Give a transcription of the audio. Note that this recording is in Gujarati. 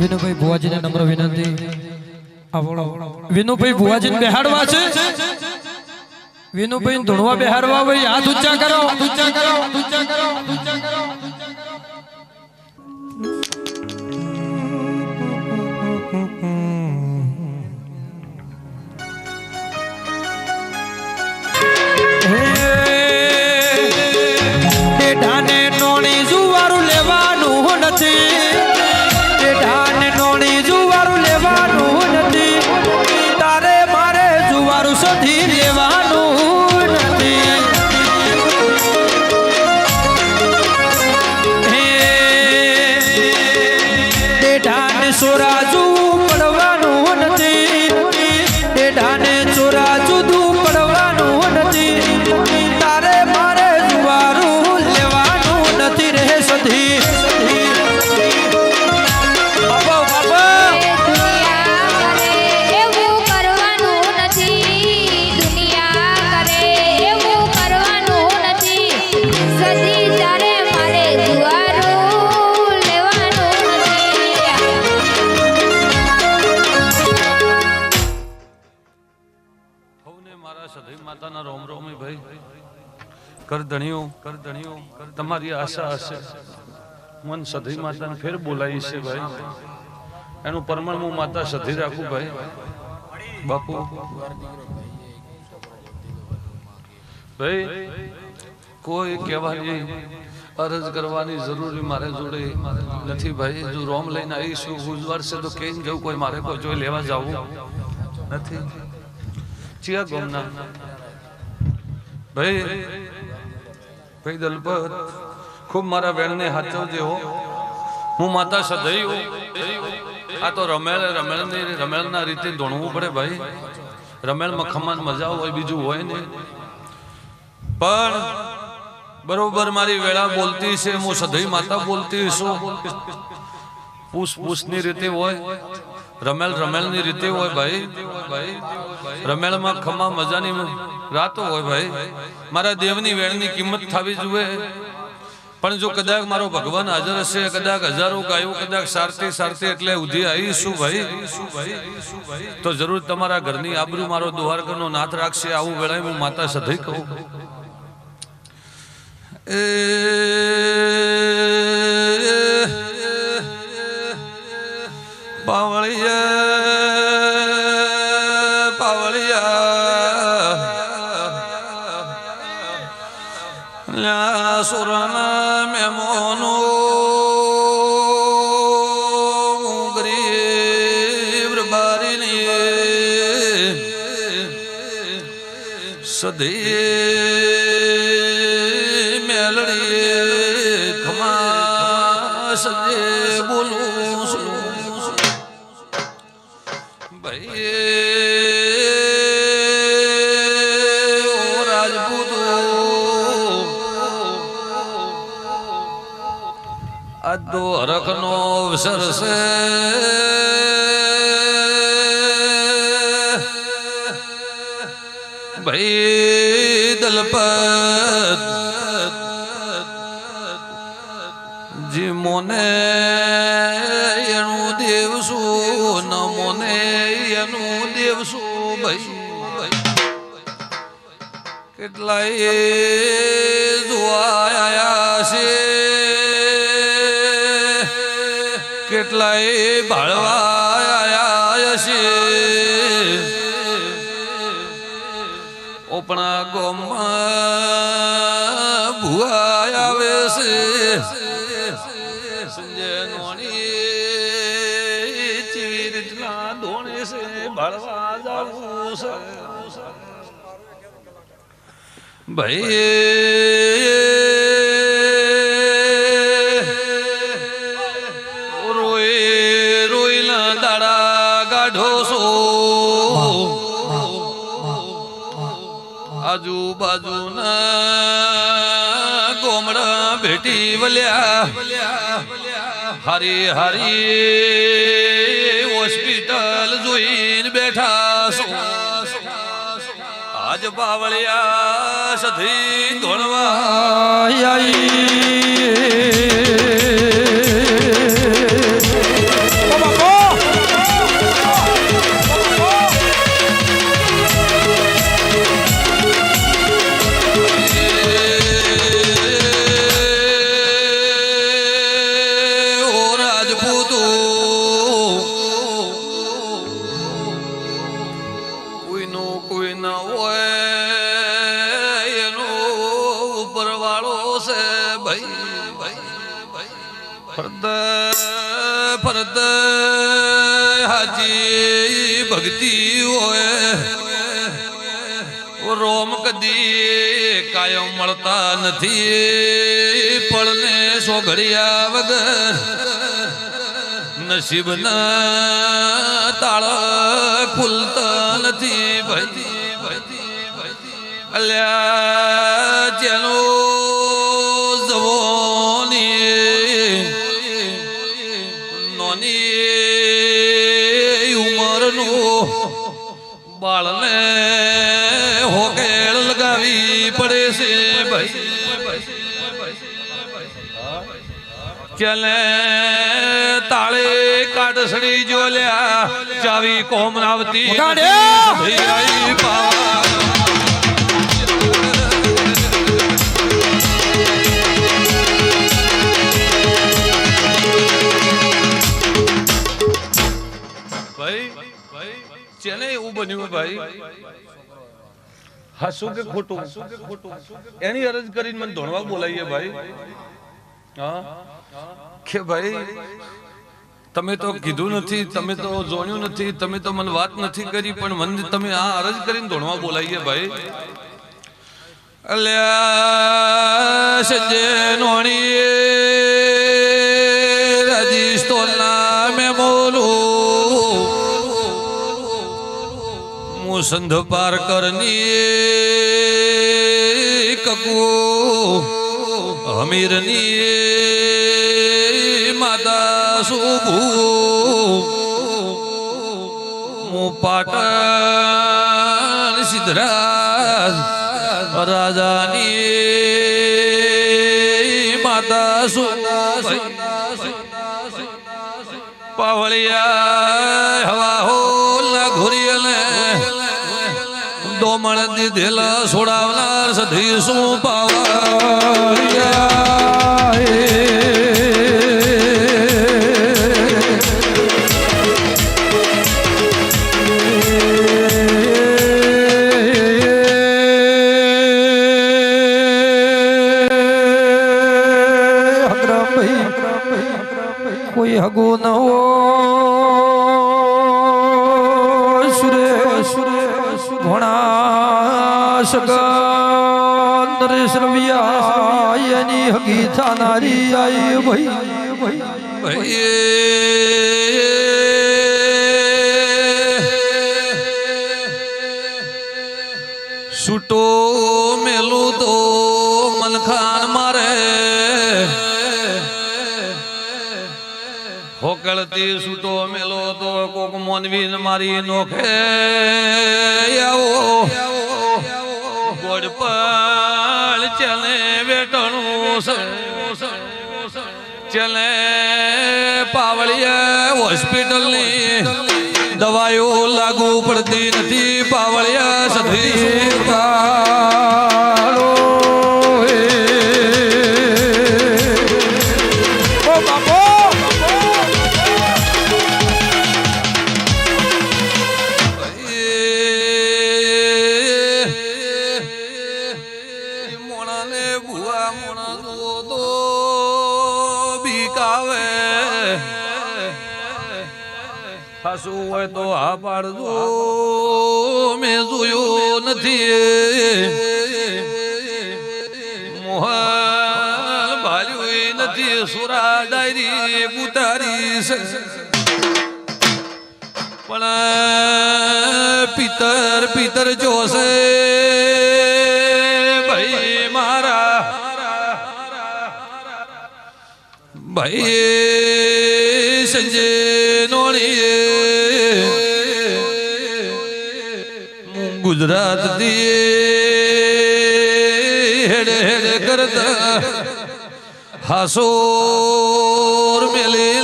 વિનુભાઈ ભુવાજીને નમ્ર વિનંતી. વિનુભાઈ ભુવાજીને બેહાડવા છે. વિનુભાઈ ધૂણવા બેહાડવા ભાઈ હાથ ઊંચા કરો ઊંચા કરો ઊંચા કરો. માતાના રોમ રોમી ભાઈ કર ધણિયો કર ધણિયો કર તમારી આશા હશે. મન સધી માતાને ફેર બોલાવી છે ભાઈ. એનું પરમણ હું માતા સધી રાખું ભાઈ. બાપુ. ભાઈ, કોઈ કહેવાની અરજ કરવાની જરૂરી મારે જોડે નથી ભાઈ. જો રોમ લઈને આવીશું ગુજવારશે તો કેમ જવું? કોઈ મારે કોઈ જોઈ લેવા જવું? નથી. ચિયા ગોમના. ભાઈ ભાઈ દલપત, ખૂબ મારા બેનને હાચવજે હો. હું માતા સદૈવ આ તો રમેલ, રમેલની, રમેલના રીતે ધોણવું પડે ભાઈ. રમેલમાં ખમાન મજા હોય, બીજું હોય ને પણ બરોબર મારી વેળા બોલતી છે, હું સદૈવ માતા બોલતી છું. પૂછ પૂછની રીતે હોય. રમેલ રમેલની રીતે હોય ભાઈ. રમેલમાં ખમા મજાની રાતો હોય ભાઈ. મારા દેવની વેણની કિંમત થવી જોઈએ પણ જો કદાચ મારો ભગવાન હાજર હશે કદાચ હજારો ગાયો કદાચ સારતી સારતી એટલે ઉધી આવીશું ભાઈ. તો જરૂર તમારા ઘરની આબરૂ મારો દ્વારકાનો નાથ રાખશે, આવું વેળાએ હું માતા સધી કહું. એ પાવળિયા પાવળિયા સુરના મેમોનો સધી મેલડી ખમા સજે તો હરખનો અવસર છે ભાઈ દલપત જી મોને એનું દેવશું ન મોને એનું દેવશું ભાઈ. કેટલાય જોવા આયા છે. કેટલાય ભાળવા આયા છે ઓપણા ગોમમાં ભુવા આવે છે સંજય નોણી ચીવી રીતના ધોણે છે ભળવા જાવું છે ભાઈ ભેટી વલ્યા હરી હારી હોસ્પિટલ જોઈને બેઠા આજ બાવળિયા સધી ધોળવા આઈ. નો કોઈ ન હોય, એનો ઉપરવાળો છે ફરદ ફરદ હાજી ભક્તિ હોય. રોમ કદી કાયમ મળતા નથી, પળને સોઘડિયા વગર નસીબના તાળ ખુલતા નથી. અલ્યા જેનો જવાની નોની ઉંમરનું બાળને હોકેલ લગાવી પડે છે ભાઈ ચલે તાળે કાટસડી જોલ્યા ચાવી કોમરાવતી વગાડ્યો! ભૈરાઈ પાવા એવું બન્યું ભાઈ. હસું કે ખોટું? એની અરજ કરીને મને ધોણવા બોલાવીએ ભાઈ. કે ભાઈ, તમે તો કીધું નથી, તમે તો જોણ્યું નથી, તમે તો મને વાત નથી કરી, પણ મને તમે આ અરજ કરીને ધોણવા બોલાવીએ ભાઈ. અલ્યા સંજય નોણી મુસંધ પાર કરની કકુ હમીરની માતા શુભુ પાટણ સિદ્ધરાજ રાજાની માતા સુ પાવળિયા દોમણ દીધેલા છોડાવનાર સધી શું પાવળિયા સગા નરેશ રવિયા એની હગી થાનારી આઈ છૂટો મેલું તો મલખાન મારે. હોકળતી છૂટો મેલો તો કોક મોનવીન મારી નોખે આવો. ગોડ પણ ચલે વેટણું ચલે પાવળિયા હોસ્પિટલની દવાઈઓ લાગુ પડતી નથી. પાવળિયા સધી હાસું હોય તો હા પાડજો. મેં જોયું નથી. મોહા ભાલ્યું નથી. સુરા ડાયરી પણ પિતર પિતર જોશે. ભાઈ મારા. ભાઈ સંજય નોણીએ ગુજરાત દીએ હેડ હેડ કરતા હાસોર મેલી